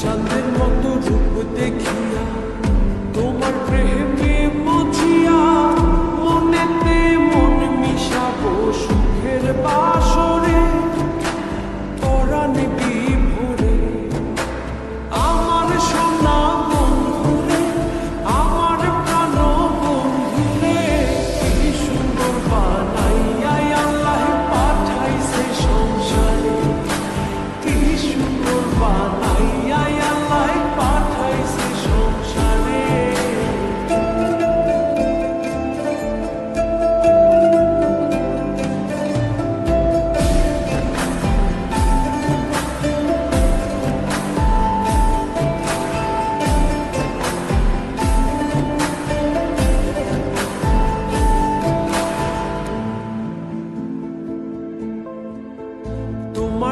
চাঁদের মতো রূপ দেখিয়া তোমার প্রেমে মজিয়া মনেতে মন মিশা মিশাবো